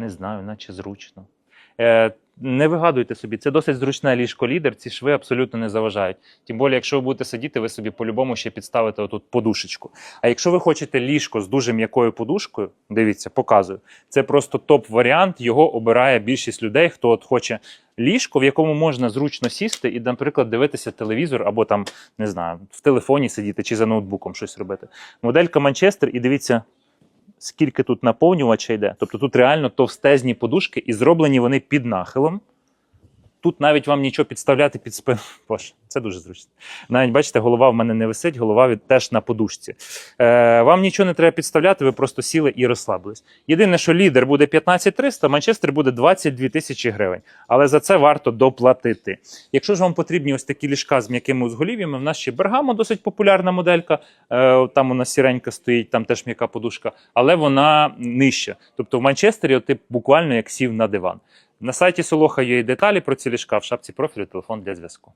Не знаю, наче зручно. Е, не вигадуйте собі, це досить зручне ліжко лідер, ці шви абсолютно не заважають. Тим більше, якщо ви будете сидіти, ви собі по-любому ще підставите отут подушечку. А якщо ви хочете ліжко з дуже м'якою подушкою, дивіться, показую. Це просто топ-варіант. Його обирає більшість людей, хто от хоче ліжко, в якому можна зручно сісти і, наприклад, дивитися телевізор або там, не знаю, в телефоні сидіти чи за ноутбуком щось робити. Моделька Манчестер, і дивіться, скільки тут наповнювача йде. Тобто тут реально товстезні подушки, і зроблені вони під нахилом. Тут навіть вам нічого підставляти під спину. Боже, це дуже зручно. Навіть бачите, голова в мене не висить, голова від, теж на подушці. Е, вам нічого не треба підставляти, ви просто сіли і розслабились. Єдине, що лідер буде 15300, Манчестер буде 22 тисячі гривень. Але за це варто доплатити. Якщо ж вам потрібні ось такі ліжка з м'якими узголів'ями, в нас ще Бергамо досить популярна моделька. Е, там у нас сіренька стоїть, там теж м'яка подушка, але вона нижча. Тобто в Манчестері ти буквально як сів на диван. На сайті Солоха є і деталі про ці ліжка в шапці профілю телефон для зв'язку.